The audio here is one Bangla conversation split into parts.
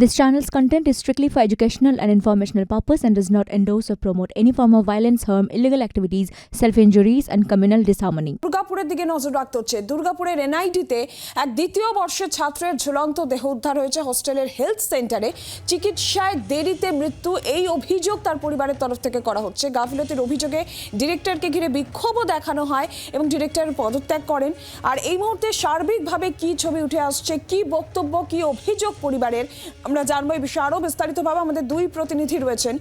This channel's content is strictly for educational and informational purpose and does not endorse or promote any form of violence, harm, illegal activities, self-injuries and communal disharmony. দুর্গাপুরের দিকে নজর রাখতে হচ্ছে। দুর্গাপুরের এনআইটিতে এক দ্বিতীয় বর্ষের ছাত্রের ঝুলন্ত দেহ উদ্ধার হয়েছে হোস্টেলের হেলথ সেন্টারে। চিকিৎসায় দেরিতে মৃত্যু এই অভিযোগ তার পরিবারের তরফ থেকে করা হচ্ছে। গাফিলতির অভিযোগে ডিরেক্টরকে ঘিরে বিক্ষোভও দেখানো হয় এবং ডিরেক্টর পদত্যাগ করেন। আর এই মুহূর্তে সার্বিকভাবে কি ছবি উঠে আসছে কি বক্তব্য কি অভিযোগ পরিবারের আমরা জানব এই বিষয়ে আরও বিস্তারিতভাবে আমাদের দুই প্রতিনিধি রয়েছেন।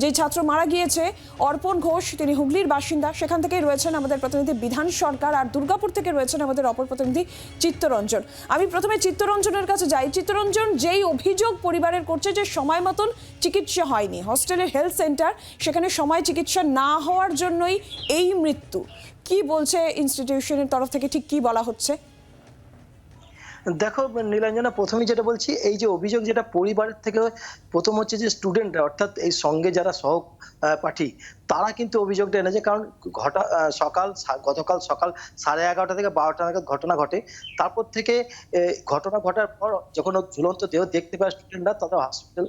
যেই ছাত্র মারা গিয়েছে, অর্পণ ঘোষ, তিনি হুগলির বাসিন্দা। সেখান থেকেই রয়েছেন আমাদের প্রতিনিধি বিধান সরকার আর দুর্গাপুর থেকে রয়েছেন আমাদের অপর প্রতিনিধি চিত্তরঞ্জন। আমি প্রথমে চিত্তরঞ্জনের কাছে যাই। চিত্তরঞ্জন, যেই অভিযোগ পরিবারের করছে যে সময় মতন চিকিৎসা হয়নি হস্টেলের হেলথ সেন্টার, সেখানে সময় চিকিৎসা না হওয়ার জন্যই এই মৃত্যু। কি বলছে ইনস্টিটিউশনের তরফ থেকে, ঠিক কি বলা হচ্ছে? দেখো, নীলাঞ্জনা প্রথমে যেটা বলছি, এই যে অভিযোগ যেটা পরিবারের থেকে প্রথম হচ্ছে যে স্টুডেন্টরা অর্থাৎ এই সঙ্গে যারা সহপাঠী তারা কিন্তু অভিযোগটা এনেছে। কারণ ঘটা সকাল গতকাল সকাল সাড়ে এগারোটা থেকে বারোটা নাগাদ ঘটনা ঘটে। তারপর থেকে ঘটনা ঘটার পর যখন ঝুলন্ত দেহ দেখতে পায় স্টুডেন্টরা তখন হসপিটাল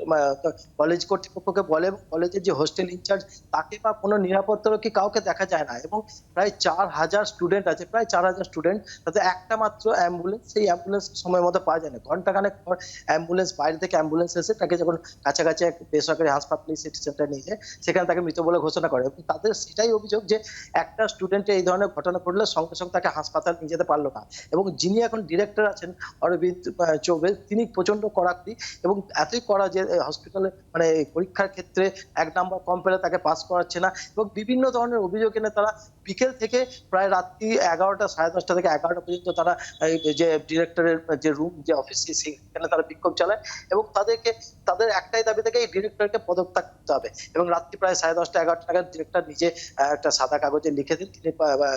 কলেজ কর্তৃপক্ষকে বলে কলেজের যে হোস্টেল ইনচার্জ তাকে বা কোনো নিরাপত্তারক্ষী কাউকে দেখা যায় না। এবং প্রায় চার হাজার স্টুডেন্ট আছে, প্রায় চার হাজার স্টুডেন্ট তাতে একটা মাত্র অ্যাম্বুলেন্স সেই অ্যাম্বুলেন্স সময় মতো পাওয়া যায় না। ঘন্টাখানেক পর অ্যাম্বুলেন্স বাইরে থেকে অ্যাম্বুলেন্স এসে তাকে যখন কাছাকাছি এক বেসরকারি হাসপাতালে সিটি সেন্টার নিয়ে যায়, সেখানে তাকে মৃত বলে ঘোষণা করে। এবং তাদের সেটাই অভিযোগ যে একটা স্টুডেন্টের এই ধরনের ঘটনা ঘটলে সঙ্গে সঙ্গে তাকে হাসপাতাল নিয়ে যেতে পারল না। এবং যিনি এখন ডিরেক্টর আছেন, অরবিন্দ চৌবে তিনি প্রচণ্ড কড়াকড়ি এবং এতই কড়া যে হসপিটালে মানে পরীক্ষার ক্ষেত্রে এক নাম্বার কম পেলে তাকে পাস করাচ্ছে না এবং বিভিন্ন ধরনের অভিযোগ এনে তারা বিকেল থেকে প্রায় রাত্রি এগারোটা, সাড়ে দশটা থেকে এগারোটা পর্যন্ত তারা যে ডিরেক্টরের যে রুম যে অফিস সেখানে তারা বিক্ষোভ চালায় এবং তাদেরকে, তাদের একটাই দাবি থেকে, এই ডিরেক্টরকে পদত্যাগ করতে হবে। এবং রাত্রি প্রায় সাড়ে দশটা, এগারোটা নাগাদ ডিরেক্টর নিজে একটা সাদা কাগজে লিখে দিন, তিনি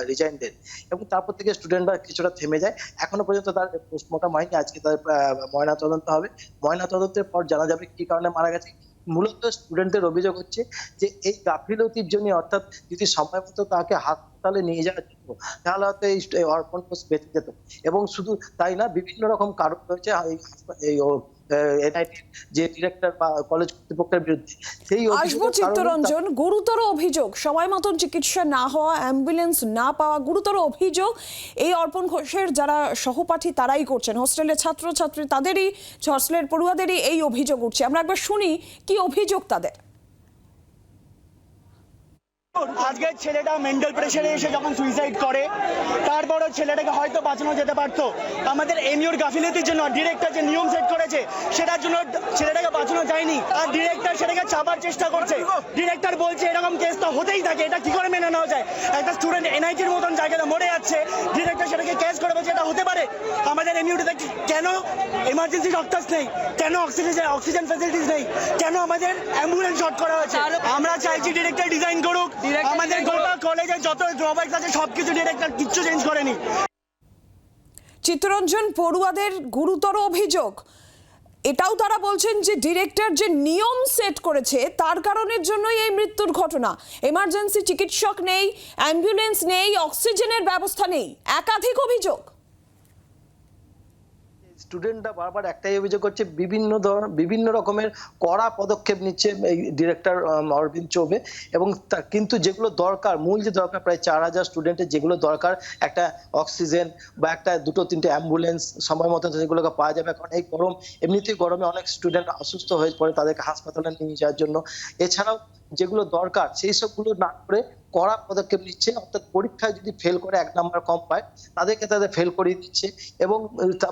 রিজাইন দেন। এবং তারপর থেকে স্টুডেন্টরা কিছুটা থেমে যায়। এখনও পর্যন্ত তার পোস্টমর্টম হয়নি, আজকে তার ময়না তদন্ত হবে। ময়না তদন্তের পর জানা যাবে কি কারণে মারা গেছে মূলত স্টুডেন্টদের অভিযোগ হচ্ছে যে এই গাফিলতির জন্য অর্থাৎ যদি সময় মতো তাকে হাসপাতালে নিয়ে যাওয়া যেত, তাহলে হয়তো এই এই অর্পণ ঘোষ বেঁচে যেত। এবং শুধু তাই না, বিভিন্ন রকম কারণ রয়েছে এই এনআইটির যে ডিরেক্টর বা কলেজ কর্তৃপক্ষের বিরুদ্ধে সেই আসব চিত্তরঞ্জন গুরুতর অভিযোগ সময় মতন চিকিৎসা না হওয়া অ্যাম্বুলেন্স না পাওয়া গুরুতর অভিযোগ এই অর্পণ ঘোষের যারা সহপাঠী তারাই করছেন। হোস্টেলের ছাত্র ছাত্রী তাদেরই হস্টেলের পড়ুয়াদেরই এই অভিযোগ উঠছে। আমরা একবার শুনি কি অভিযোগ তাদের? আজকে ছেলেটা মেন্টাল প্রেশারে এসে যখন সুইসাইড করে তারপরও ছেলেটাকে হয়তো বাঁচানো যেতে পারতো। আমাদের এমইউর গাফিলতির জন্য ডিরেক্টর যে নিয়ম সেট করেছে সেটার জন্য ছেলেটাকে বাঁচানো যায়নি। আর ডিরেক্টর সেটাকে চাপার চেষ্টা করছে। ডিরেক্টর বলছে এরকম কেস তো হতেই থাকে এটা কি করে মেনে নেওয়া যায়? একটা স্টুডেন্ট এনআইটির মতন জায়গাতে মরে যাচ্ছে ডিরেক্টর সেটাকে কেস করে বলছে এটা হতে পারে। আমাদের এমইউটিতে কেন এমার্জেন্সি ডক্টরস নেই? কেন অক্সিজেন অক্সিজেন ফ্যাসিলিটিস নেই? কেন আমাদের অ্যাম্বুলেন্স শর্ট করা হয়েছে? আমরা চাইছি ডিরেক্টর ডিজাইন করুক আমাদের গোটা কলেজে যত আছে সবকিছু ডিরেক্টর কিচ্ছু চেঞ্জ করেনি। চিত্তরঞ্জন পড়ুয়াদের গুরুতর অভিযোগ। এটাও তারা বলছেন যে ডিরেক্টর যে নিয়ম সেট করেছে তার কারণের জন্যই এই মৃত্যুর ঘটনা। এমার্জেন্সি চিকিৎসক নেই অ্যাম্বুলেন্স নেই অক্সিজেনের ব্যবস্থা নেই। একাধিক অভিযোগ। স্টুডেন্টরা বারবার একটাই অভিযোগ করছে, বিভিন্ন ধরনের বিভিন্ন রকমের কড়া পদক্ষেপ নিচ্ছে এই ডিরেক্টর অরবিন্দ চৌবে এবং তা- কিন্তু যেগুলো দরকার, মূল যে দরকার, প্রায় চার হাজার স্টুডেন্টের যেগুলো দরকার, একটা অক্সিজেন বা একটা দুটো তিনটে অ্যাম্বুলেন্স সময় মতো যেগুলোকে পাওয়া যাবে, কারণ এই গরম, এমনিতেই গরমে অনেক স্টুডেন্ট অসুস্থ হয়ে পড়ে, তাদেরকে হাসপাতালে নিয়ে যাওয়ার জন্য। এছাড়াও যেগুলো দরকার, সেই সবগুলো না করে কড়া পদক্ষেপ নিচ্ছে, অর্থাৎ পরীক্ষায় যদি ফেল করে এক নাম্বার কম পায়, তাদেরকে তাদের ফেল করিয়ে দিচ্ছে এবং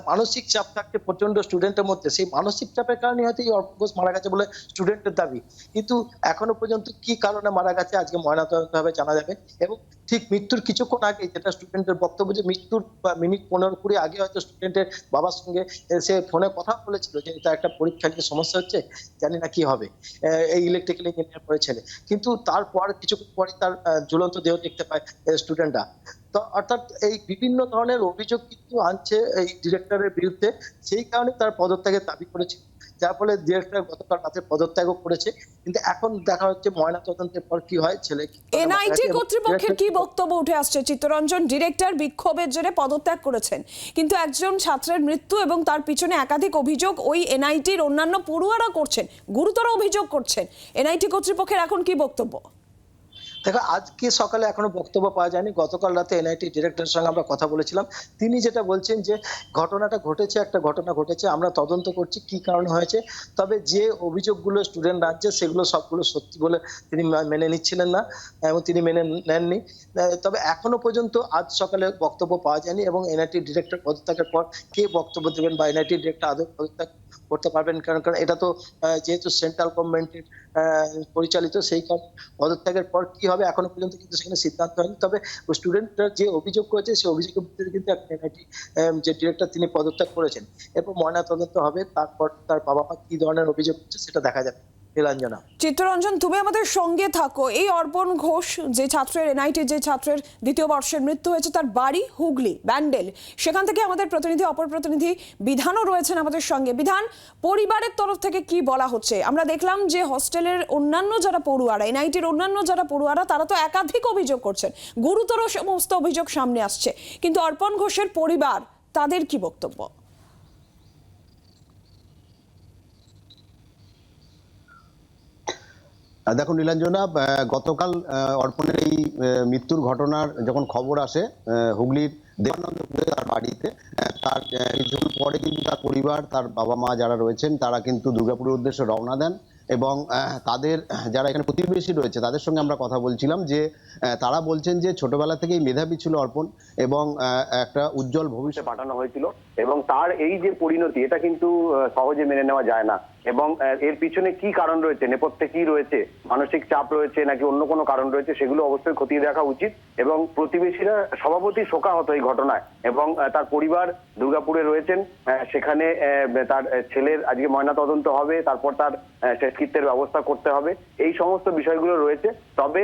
মানসিক চাপ থাকছে প্রচণ্ড স্টুডেন্টের মধ্যে, সেই মানসিক চাপের কারণে হয়তো এই অর্প ঘোষ মারা গেছে বলে স্টুডেন্টের দাবি। কিন্তু এখনও পর্যন্ত কি কারণে মারা গেছে আজকে ময়নাতদন্ত হবে জানা যাবে এবং ঠিক মৃত্যুর কিছুক্ষণ আগে যেটা স্টুডেন্টের বক্তব্য যে মৃত্যুর মিনিট পনেরো কুড়ি আগে হয়তো স্টুডেন্টের বাবার সঙ্গে সে ফোনে কথা বলেছিল যে তার একটা পরীক্ষা নিয়ে সমস্যা হচ্ছে, জানি না কি হবে এই ইলেকট্রিক্যাল ইঞ্জিনিয়ার পড়ে ছেলে কিন্তু তারপর কিছুক্ষণ পরে তার ঝুলন্ত দেহ দেখতে পায় স্টুডেন্টরা তো অর্থাৎ এই বিভিন্ন ধরনের অভিযোগ কিন্তু আনছে এই ডিরেক্টরের বিরুদ্ধে সেই কারণে তার পদত্যাগের দাবি করেছে। যার ফলে ডিরেক্টর গতকাল রাতে পদত্যাগও করেছে। কিন্তু এখন দেখা হচ্ছে ময়না তদন্তের পর কি হয় ছেলে এনআইটি কর্তৃপক্ষের কি বক্তব্য উঠে আসছে? চিত্তরঞ্জন ডিরেক্টর বিক্ষোভের জেরে পদত্যাগ করেছেন। কিন্তু একজন ছাত্রের মৃত্যু এবং তার পিছনে একাধিক অভিযোগ ওই এনআইটির অন্যান্য পড়ুয়ারা করছেন গুরুতর অভিযোগ করছেন। এনআইটি কর্তৃপক্ষের এখন কি বক্তব্য? দেখো, আজকে সকালে এখনও বক্তব্য পাওয়া যায়নি। গতকাল রাতে এনআইটি ডিরেক্টরের সঙ্গে আমরা কথা বলেছিলাম। তিনি যেটা বলছেন যে, ঘটনাটা ঘটেছে, একটা ঘটনা ঘটেছে, আমরা তদন্ত করছি, কি কারণে হয়েছে, তবে যে অভিযোগগুলো স্টুডেন্ট রাজ্যে সেগুলো সবগুলো সত্যি বলে তিনি মেনে নিচ্ছিলেন না, এবং তিনি মেনে নেননি। তবে এখনও পর্যন্ত আজ সকালে বক্তব্য পাওয়া যায়নি, এবং এনআইটি ডিরেক্টর পদত্যাগের পর কে বক্তব্য দেবেন বা এনআইটি ডিরেক্টর আদৌ পদত্যাগ করতে পারবেন। কারণ কারণ এটা তো যেহেতু সেন্ট্রাল গভর্নমেন্টের পরিচালিত, সেই কারণে পদত্যাগের পর কি হবে এখনও পর্যন্ত কিন্তু সেখানে সিদ্ধান্ত হয়নি। তবে স্টুডেন্টরা যে অভিযোগ করেছে, সেই অভিযোগের ভিত্তিতে কিন্তু এনআইটি যে ডিরেক্টর তিনি পদত্যাগ করেছেন। এরপর ময়না তদন্ত হবে, তারপর তার বাবা মা কি ধরনের অভিযোগ করছে সেটা দেখা যাবে। নীলাঞ্জনা। চিত্তরঞ্জন, তুমি আমাদের সঙ্গে থাকো। এই অর্পণ ঘোষ, যে ছাত্রের এনআইটি যে ছাত্রের দ্বিতীয় বর্ষের মৃত্যু হয়েছে, তার বাড়ি হুগলি, ব্যান্ডেল। সেখান থেকে আমাদের প্রতিনিধি, অপর প্রতিনিধি বিধানও রয়েছেন আমাদের সঙ্গে। বিধান, পরিবারের তরফ থেকে কি বলা হচ্ছে? আমরা দেখলাম যে হস্টেলের অন্যান্য যারা পড়ুয়ারা এনআইটির অন্যান্য যারা পড়ুয়ারা, তারা তো একাধিক অভিযোগ করছেন। গুরুতর সমস্ত অভিযোগ সামনে আসছে। কিন্তু অর্পণ ঘোষের পরিবার, তাদের কি বক্তব্য? দেখো নীলাঞ্জনা গতকাল অর্পণের এই মৃত্যুর ঘটনার যখন খবর আসে হুগলির দেবানন্দপুরে তার বাড়িতে তার কিছুক্ষণ পরে কিন্তু তার পরিবার, তার বাবা মা যারা রয়েছেন, তারা কিন্তু দুর্গাপুরের উদ্দেশ্যে রওনা দেন। এবং তাদের যারা এখানে প্রতিবেশী রয়েছে তাদের সঙ্গে আমরা কথা বলছিলাম যে তারা বলছেন যে ছোটবেলা থেকেই মেধাবী ছিল অর্পণ এবং একটা উজ্জ্বল ভবিষ্যৎ পাঠানো হয়েছিল এবং তার এই যে পরিণতি এটা কিন্তু সহজে মেনে নেওয়া যায় না এবং এর পিছনে কি কারণ রয়েছে নেপথ্যে কি রয়েছে মানসিক চাপ রয়েছে নাকি অন্য কোনো কারণ রয়েছে সেগুলো অবশ্যই খতিয়ে দেখা উচিত এবং প্রতিবেশীরা স্বভাবতই শোকাহত এই ঘটনায় এবং তার পরিবার দুর্গাপুরে রয়েছেন সেখানে তার ছেলের আজকে ময়না তদন্ত হবে তারপর তার আহ, শেষকৃত্যের ব্যবস্থা করতে হবে। এই সমস্ত বিষয়গুলো রয়েছে। তবে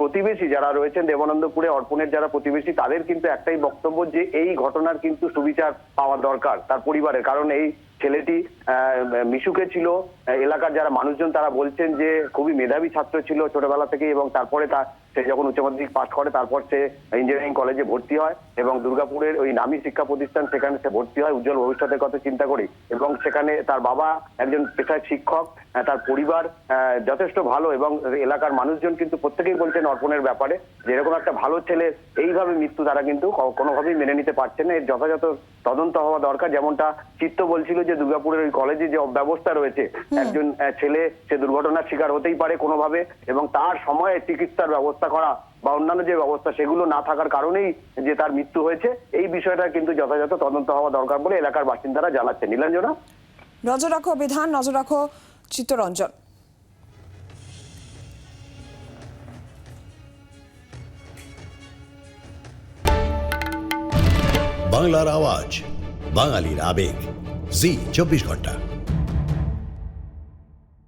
প্রতিবেশী যারা রয়েছেন, দেবানন্দপুরে, অর্পণের যারা প্রতিবেশী, তাদের কিন্তু একটাই বক্তব্য যে, এই ঘটনার কিন্তু সুবিচার পাওয়া দরকার তার পরিবারের। কারণ এই ছেলেটি মিশুকে ছিল। এলাকার যারা মানুষজন, তারা বলছেন যে খুবই মেধাবী ছাত্র ছিল ছোটবেলা থেকে এবং তারপরে তার সে যখন উচ্চ মাধ্যমিক পাশ করে, তারপর সে ইঞ্জিনিয়ারিং কলেজে ভর্তি হয় এবং দুর্গাপুরের ওই নামী শিক্ষা প্রতিষ্ঠান সেখানে সে ভর্তি হয়, উজ্জ্বল ভবিষ্যতের কথা চিন্তা করি। এবং সেখানে তার বাবা একজন পেশায় শিক্ষক তার পরিবার যথেষ্ট ভালো এবং এলাকার মানুষজন কিন্তু প্রত্যেকেই বলছেন অর্পণের ব্যাপারে যে এরকম একটা ভালো ছেলে, এইভাবে মৃত্যু তারা কিন্তু কোনোভাবেই মেনে নিতে পারছে না। এর যথাযথ তদন্ত হওয়া দরকার। যেমনটা চিত্ত বলছিল যে দুর্গাপুরের ওই কলেজে যে ব্যবস্থা রয়েছে একজন ছেলে সে দুর্ঘটনার শিকার হতেই পারে কোনোভাবে এবং তার সময়ে চিকিৎসার ব্যবস্থা করা বা অন্যান্য যে ব্যবস্থা সেগুলো না থাকার কারণেই যে তার মৃত্যু হয়েছে এই বিষয়টা কিন্তু যথাযথ তদন্ত হওয়া দরকার বলে এলাকার বাসিন্দারা জানাচ্ছেন। নীলাঞ্জনা নজর রাখো বিধান নজর রাখো চিত্তরঞ্জন। বাংলার আওয়াজ বাঙালির আবেগ। জি চব্বিশ ঘণ্টা।